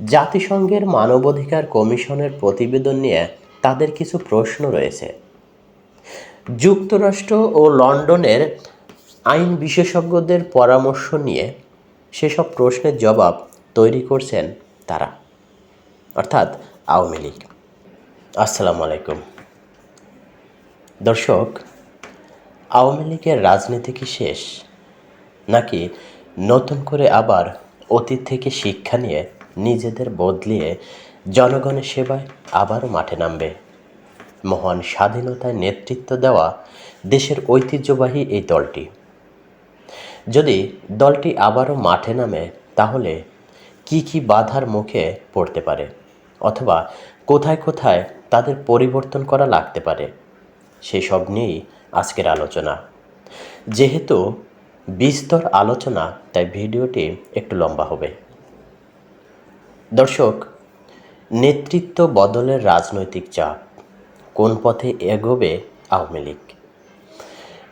জাতিসংঘের মানবাধিকার কমিশনের প্রতিবেদন নিয়ে তাদের কিছু প্রশ্ন রয়েছে। যুক্তরাষ্ট্র ও লন্ডনের আইন বিশেষজ্ঞদের পরামর্শ নিয়ে সেসব প্রশ্নের জবাব তৈরি করছেন তারা, অর্থাৎ আওয়ামী লীগ। আসসালামু আলাইকুম। দর্শক, আওয়ামী লীগের রাজনীতি কি শেষ, নাকি নতুন করে আবার অতীত থেকে শিক্ষা নিয়ে নিজেদের বদলিয়ে জনগণের সেবায় আবারও মাঠে নামবে। মহান স্বাধীনতায় নেতৃত্ব দেওয়া দেশের ঐতিহ্যবাহী এই দলটি। যদি দলটি আবারও মাঠে নামে, তাহলে কি কি বাধার মুখে পড়তে পারে? অথবা কোথায় কোথায় তাদের পরিবর্তন করা লাগতে পারে? সেই সব নিয়েই আজকের আলোচনা। যেহেতু বিস্তর আলোচনা, তাই ভিডিওটি একটু লম্বা হবে। দর্শক, নেতৃত্ব বদলের রাজনৈতিক চাপ কোন পথে এগোবে আওয়ামী লীগ?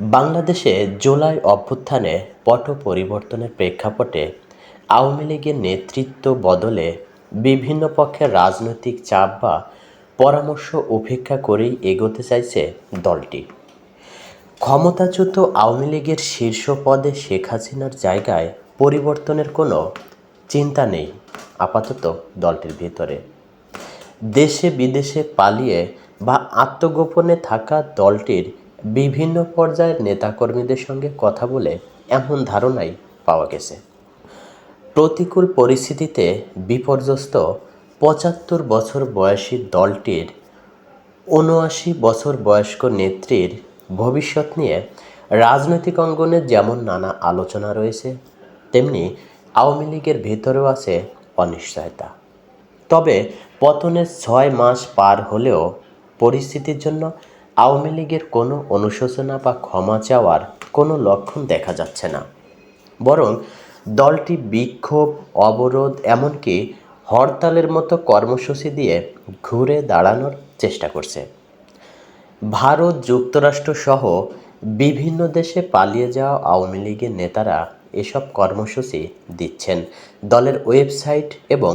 বাংলাদেশে জুলাই অভ্যুত্থানে পট পরিবর্তনের প্রেক্ষাপটে আওয়ামী লীগের নেতৃত্ব বদলে বিভিন্ন পক্ষের রাজনৈতিক চাপ বা পরামর্শ উপেক্ষা করেই এগোতে চাইছে দলটি। ক্ষমতাচ্যুত আওয়ামী লীগের শীর্ষ পদে শেখ হাসিনার জায়গায় পরিবর্তনের কোনো চিন্তা নেই। আপাতত দলটির ভিতরে। দেশে বিদেশে পালিয়ে বা আত্মগোপনে থাকা দলটির বিভিন্ন পর্যায়ের নেতাকর্মীদের সঙ্গে কথা বলে এমন ধারণাই পাওয়া গেছে। প্রতিকূল পরিস্থিতিতে বিপর্যস্ত পঁচাত্তর বছর বয়সী দলটির উনআশি বছর বয়স্ক নেত্রীর ভবিষ্যৎ নিয়ে রাজনৈতিক অঙ্গনে যেমন নানা আলোচনা রয়েছে, তেমনি আওয়ামী লীগের ভেতরেও আছে অনিশ্চয়তা। তবে পতনের ছয় মাস পার হলেও পরিস্থিতির জন্য আওয়ামী লীগের কোনো অনুশোচনা বা ক্ষমা চাওয়ার কোনো লক্ষণ দেখা যাচ্ছে না। বরং দলটি বিক্ষোভ, অবরোধ, এমনকি হরতালের মতো কর্মসূচি দিয়ে ঘুরে দাঁড়ানোর চেষ্টা করছে। ভারত যুক্তরাষ্ট্র সহ বিভিন্ন দেশে পালিয়ে যাওয়া আওয়ামী লীগের নেতারা এসব কর্মসূচি দিচ্ছেন। দলের ওয়েবসাইট এবং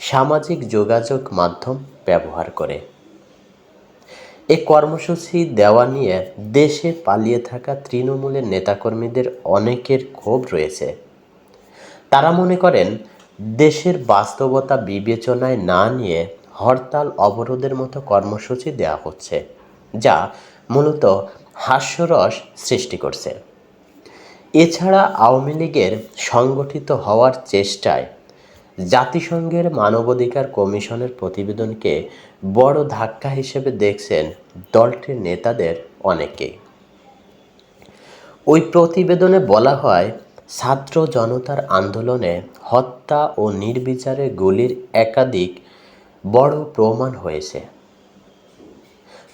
সামাজিক যোগাযোগ মাধ্যম ব্যবহার করে। এ কর্মসূচি দেওয়া নিয়ে দেশে পালিয়ে থাকা তৃণমূলের নেতাকর্মীদের অনেকের ক্ষোভ রয়েছে। তারা মনে করেন, দেশের বাস্তবতা বিবেচনায় না নিয়ে হরতাল অবরোধের মতো কর্মসূচি দেওয়া হচ্ছে, যা মূলত হাস্যরস সৃষ্টি করছে। এছাড়া আওয়ামী লীগের সংগঠিত হওয়ার চেষ্টায় জাতিসংঘের মানবাধিকার কমিশনের প্রতিবেদনকে বড় ধাক্কা হিসেবে দেখছেন দলটির নেতাদের অনেকেই। ওই প্রতিবেদনে বলা হয়, ছাত্র জনতার আন্দোলনে হত্যা ও নির্বিচারে গুলির একাধিক বড় প্রমাণ হয়েছে।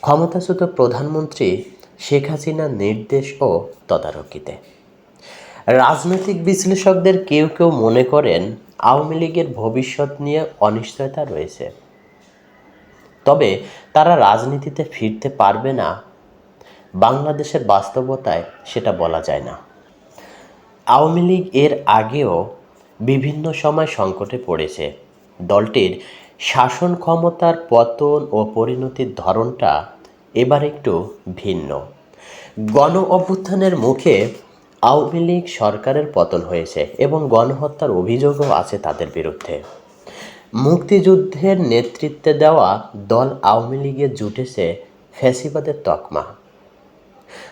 ক্ষমতাচ্যুত প্রধানমন্ত্রী শেখ হাসিনার নির্দেশ ও তদারকিতে। রাজনৈতিক বিশ্লেষকদের কেউ কেউ মনে করেন আওয়ামী লীগের ভবিষ্যৎ নিয়ে অনিশ্চয়তা রয়েছে। তবে তারা রাজনীতিতে ফিরতে পারবে না। বাংলাদেশের বাস্তবতায় সেটা বলা যায় না। আওয়ামী লীগ এর আগেও বিভিন্ন সময় সংকটে পড়েছে। দলটির শাসন ক্ষমতার পতন ও পরিণতির ধরনটা এবার একটু ভিন্ন। গণ অভ্যুত্থানের মুখে আওয়ামী লীগ সরকারের পতন হয়েছে এবং গণহত্যার অভিযোগও আছে তাদের বিরুদ্ধে। মুক্তিযুদ্ধের নেতৃত্বে দেওয়া দল আওয়ামী লীগে জুটেছে ফ্যাসিবাদের তকমা।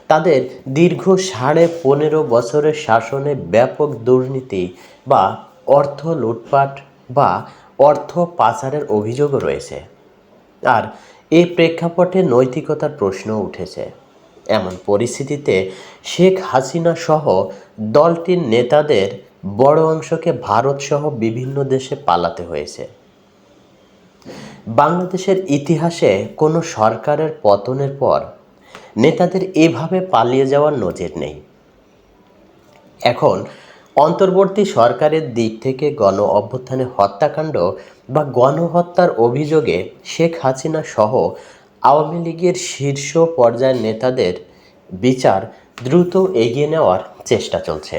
তাদের দীর্ঘ সাড়ে পনেরো বছরের শাসনে ব্যাপক দুর্নীতি বা অর্থ লুটপাট বা অর্থ পাচারের অভিযোগও রয়েছে। আর এই প্রেক্ষাপটে নৈতিকতার প্রশ্ন উঠেছে। এমন পরিস্থিতিতে শেখ হাসিনা সহ দলটির নেতাদের বড় অংশকে ভারত সহ বিভিন্ন দেশে পালাতে হয়েছে। বাংলাদেশের ইতিহাসে কোনো সরকারের পতনের পর নেতাদের এভাবে পালিয়ে যাওয়ার নজির নেই। এখন অন্তর্বর্তী সরকারের দিক থেকে গণ অভ্যুত্থানে হত্যাকাণ্ড বা গণহত্যার অভিযোগে শেখ হাসিনা সহ আওয়ামী লীগের শীর্ষ পর্যায়ের নেতাদের বিচার দ্রুত এগিয়ে নেওয়ার চেষ্টা চলছে।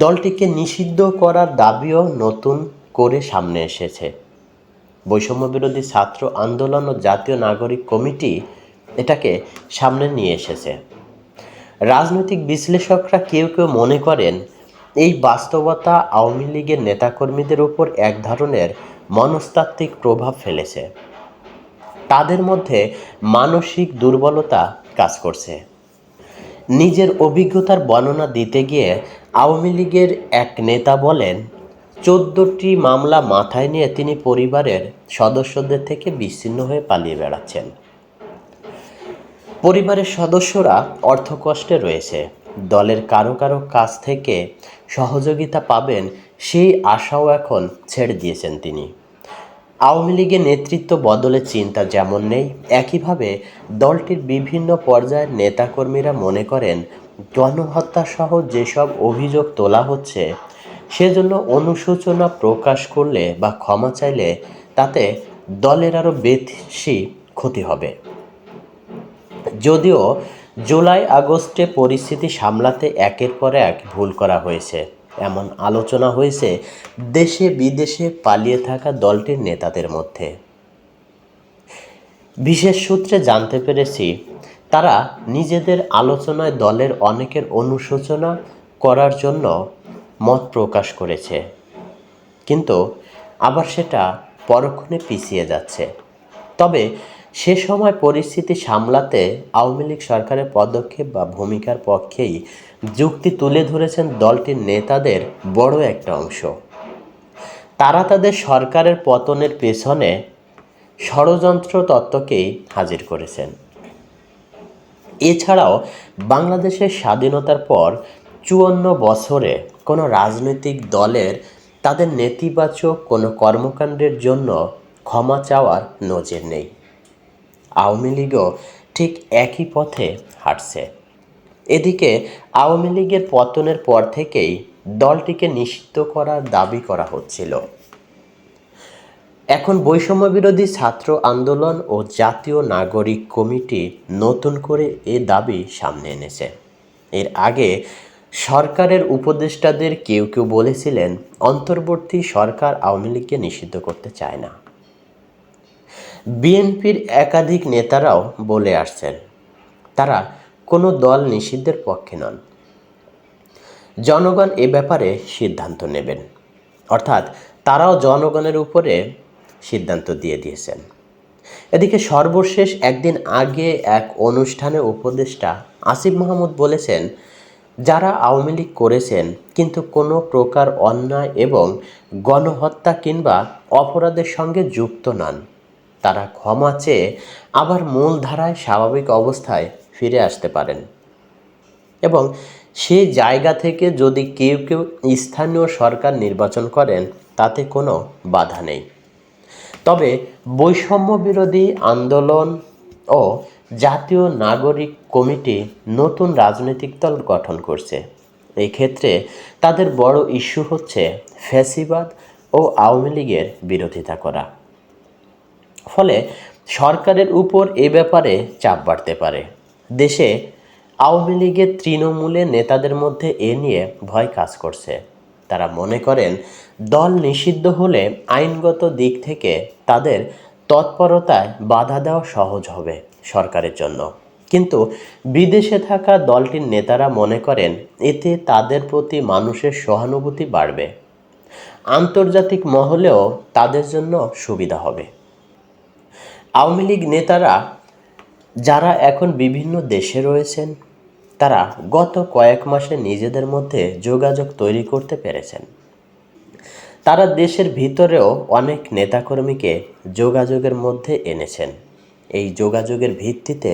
দলটিকে নিষিদ্ধ করার দাবিও নতুন করে সামনে এসেছে। বৈষম্য বিরোধী ছাত্র আন্দোলন ও জাতীয় নাগরিক কমিটি এটাকে সামনে নিয়ে এসেছে। রাজনৈতিক বিশ্লেষকরা কেউ কেউ মনে করেন, এই বাস্তবতা আওয়ামী লীগের নেতাকর্মীদের উপর এক ধরনের মনস্তাত্ত্বিক প্রভাব ফেলেছে। তাদের মধ্যে মানসিক দুর্বলতা কাজ করছে। নিজের অভিজ্ঞতার বর্ণনা দিতে গিয়ে আওয়ামী লীগের এক নেতা বলেন, চোদ্দটি মামলা মাথায় নিয়ে তিনি পরিবারের সদস্যদের থেকে বিচ্ছিন্ন হয়ে পালিয়ে বেড়াচ্ছেন। পরিবারের সদস্যরা অর্থকষ্টে রয়েছে। দলের কারও কারও কাছ থেকে সহযোগিতা পাবেন সেই আশাও এখন ছেড়ে দিয়েছেন তিনি। আওয়ামী লীগের নেতৃত্ব বদলের চিন্তা যেমন নেই, একইভাবে দলটির বিভিন্ন পর্যায়ের নেতাকর্মীরা মনে করেন গণহত্যা সহ যেসব অভিযোগ তোলা হচ্ছে, সেজন্য অনুশোচনা প্রকাশ করলে বা ক্ষমা চাইলে তাতে দলের আরও বেশি ক্ষতি হবে। যদিও জুলাই আগস্টে পরিস্থিতি সামলাতে একের পর এক ভুল করা হয়েছে। এমন আলোচনা হয়েছে দেশে বিদেশে পালিয়ে থাকা দলটির নেতাদের মধ্যে। বিশেষ সূত্রে জানতে পেরেছি, তারা নিজেদের আলোচনায় দলের অনেকের অনুশোচনা করার জন্য মত প্রকাশ করেছে। কিন্তু আবার সেটা পরক্ষণে পিছিয়ে যাচ্ছে। তবে সে সময় পরিস্থিতি সামলাতে আওয়ামী লীগ সরকারের পদক্ষেপ বা ভূমিকার পক্ষেই যুক্তি তুলে ধরেছেন দলটির নেতাদের বড় একটা অংশ। তারা তাদের সরকারের পতনের পেছনে ষড়যন্ত্র তত্ত্বকেই হাজির করেছেন। এছাড়াও বাংলাদেশের স্বাধীনতার পর চুয়ান্ন বছরে কোনো রাজনৈতিক দলের তাদের নেতিবাচক কোনো কর্মকাণ্ডের জন্য ক্ষমা চাওয়ার নজির নেই। আওয়ামী লীগও ঠিক একই পথে হাঁটছে। এদিকে আওয়ামী লীগের পতনের পর থেকেই দলটিকে নিষিদ্ধ করার দাবি করা হচ্ছিল। এখন বৈষম্য বিরোধী ছাত্র আন্দোলন ও জাতীয় নাগরিক কমিটি নতুন করে এ দাবি সামনে এনেছে। এর আগে সরকারের উপদেষ্টাদের কেউ কেউ বলেছিলেন, অন্তর্বর্তী সরকার আওয়ামী লীগকে নিষিদ্ধ করতে চায় না। বিএনপির একাধিক নেতারাও বলে আসছেন। তারা কোনো দল নিষিদ্ধের পক্ষে নন। জনগণ এ ব্যাপারে সিদ্ধান্ত নেবেন। অর্থাৎ তারাও জনগণের উপরে সিদ্ধান্ত দিয়ে দিয়েছেন। এদিকে সর্বশেষ একদিন আগে এক অনুষ্ঠানে উপদেষ্টা আসিফ মাহমুদ বলেছেন, যারা আওয়ামী লীগ করেছেন, কিন্তু কোনো প্রকার অন্যায় এবং গণহত্যা কিংবা অপরাধের সঙ্গে যুক্ত নন। তারা ক্ষমা চেয়ে আবার মূল ধারায় স্বাভাবিক অবস্থায় ফিরে আসতে পারেন। এবং সেই জায়গা থেকে যদি কেউ কেউ স্থানীয় সরকার নির্বাচন করেন, তাতে কোনো বাধা নেই। তবে বৈষম্য বিরোধী আন্দোলন ও জাতীয় নাগরিক কমিটি নতুন রাজনৈতিক দল গঠন করছে। এই ক্ষেত্রে তাদের বড় ইস্যু হচ্ছে ফ্যাসিবাদ ও আওয়ামী লীগের বিরোধিতা করা। ফলে সরকারের উপর এ ব্যাপারে চাপ বাড়তে পারে। দেশে আওয়ামী লীগের তৃণমূলের নেতাদের মধ্যে এ নিয়ে ভয় কাজ করছে। তারা মনে করেন, দল নিষিদ্ধ হলে আইনগত দিক থেকে তাদের তৎপরতায় বাধা দেওয়া সহজ হবে সরকারের জন্য। কিন্তু বিদেশে থাকা দলটির নেতারা মনে করেন, এতে তাদের প্রতি মানুষের সহানুভূতি বাড়বে। আন্তর্জাতিক মহলেও তাদের জন্য সুবিধা হবে। আওয়ামী লীগ নেতারা যারা এখন বিভিন্ন দেশে রয়েছেন, তারা গত কয়েক মাসে নিজেদের মধ্যে যোগাযোগ তৈরি করতে পেরেছেন। তারা দেশের ভিতরেও অনেক নেতাকর্মীকে যোগাযোগের মধ্যে এনেছেন। এই যোগাযোগের ভিত্তিতে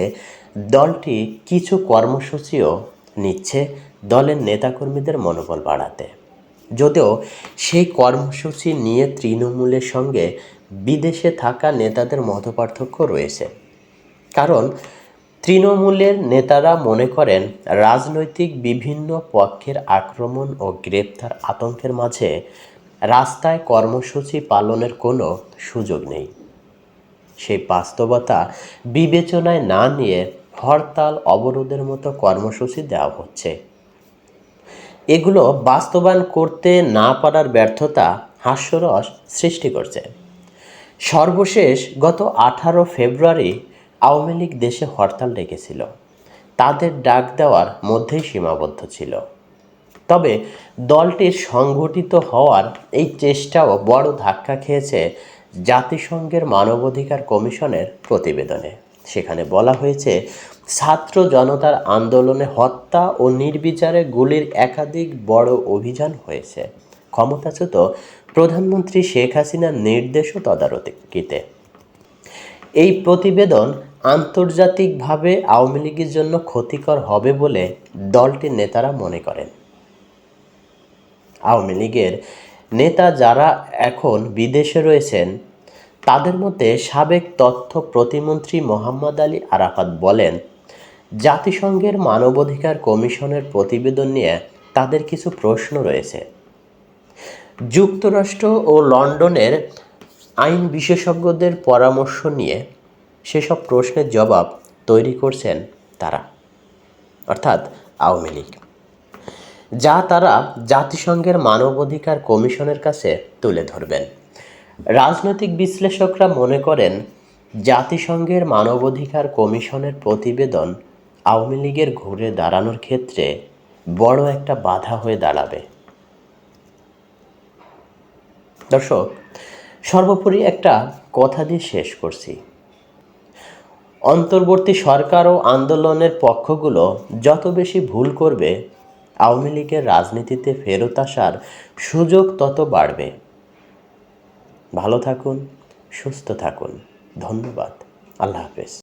দলটি কিছু কর্মসূচিও নিচ্ছে দলের নেতাকর্মীদের মনোবল বাড়াতে। যদিও সেই কর্মসূচি নিয়ে তৃণমূলের সঙ্গে বিদেশে থাকা নেতাদের মতপার্থক্য রয়েছে। কারণ তৃণমূলের নেতারা মনে করেন, রাজনৈতিক বিভিন্ন পক্ষের আক্রমণ ও গ্রেপ্তার আতঙ্কের মাঝে রাস্তায় কর্মসূচি পালনের কোনো সুযোগ নেই। সেই বাস্তবতা বিবেচনায় না নিয়ে হরতাল অবরোধের মতো কর্মসূচি দেওয়া হচ্ছে। এগুলো বাস্তবায়ন করতে না পারার ব্যর্থতা হাস্যরস সৃষ্টি করছে। সর্বশেষ গত আঠারো ফেব্রুয়ারি আওয়ামী লীগ দেশে হরতাল ডেকেছিল। তাদের ডাক দেওয়ার মধ্যেই সীমাবদ্ধ ছিল। তবে দলটির সংগঠিত হওয়ার এই চেষ্টাও বড় ধাক্কা খেয়েছে জাতিসংঘের মানবাধিকার কমিশনের প্রতিবেদনে। সেখানে বলা হয়েছে, ছাত্র জনতার আন্দোলনে হত্যা ও নির্বিচারে গুলির একাধিক বড় অভিযান হয়েছে। ক্ষমতাচ্যুত প্রধানমন্ত্রী শেখ হাসিনার নির্দেশ ও তদারকিতে। এই প্রতিবেদন আন্তর্জাতিকভাবে আওয়ামী লীগের জন্য ক্ষতিকর হবে বলে দলটির নেতারা মনে করেন। আওয়ামী লীগের নেতা যারা এখন বিদেশে রয়েছেন, তাদের মধ্যে সাবেক তথ্য প্রতিমন্ত্রী মোহাম্মদ আলী আরাফাত বলেন, জাতিসংঘের মানবাধিকার কমিশনের প্রতিবেদন নিয়ে তাদের কিছু প্রশ্ন রয়েছে। যুক্তরাষ্ট্র ও লন্ডনের আইন বিশেষজ্ঞদের পরামর্শ নিয়ে সেসব প্রশ্নের জবাব তৈরি করছেন তারা, অর্থাৎ আওয়ামী লীগ, যা তারা জাতিসংঘের মানবাধিকার কমিশনের কাছে তুলে ধরবেন। রাজনৈতিক বিশ্লেষকরা মনে করেন, জাতিসংঘের মানবাধিকার কমিশনের প্রতিবেদন আওয়ামী লীগের ঘুরে দাঁড়ানোর ক্ষেত্রে বড় একটা বাধা হয়ে দাঁড়াবে। দর্শক, সর্বোপরি একটা কথা দিয়ে শেষ করছি। অন্তর্বর্তী সরকার ও আন্দোলনের পক্ষগুলো যত বেশি ভুল করবে, আওয়ামী লীগের রাজনীতিতে ফেরত আসার সুযোগ তত বাড়বে। ভালো থাকুন, সুস্থ থাকুন। ধন্যবাদ। আল্লাহ হাফেজ।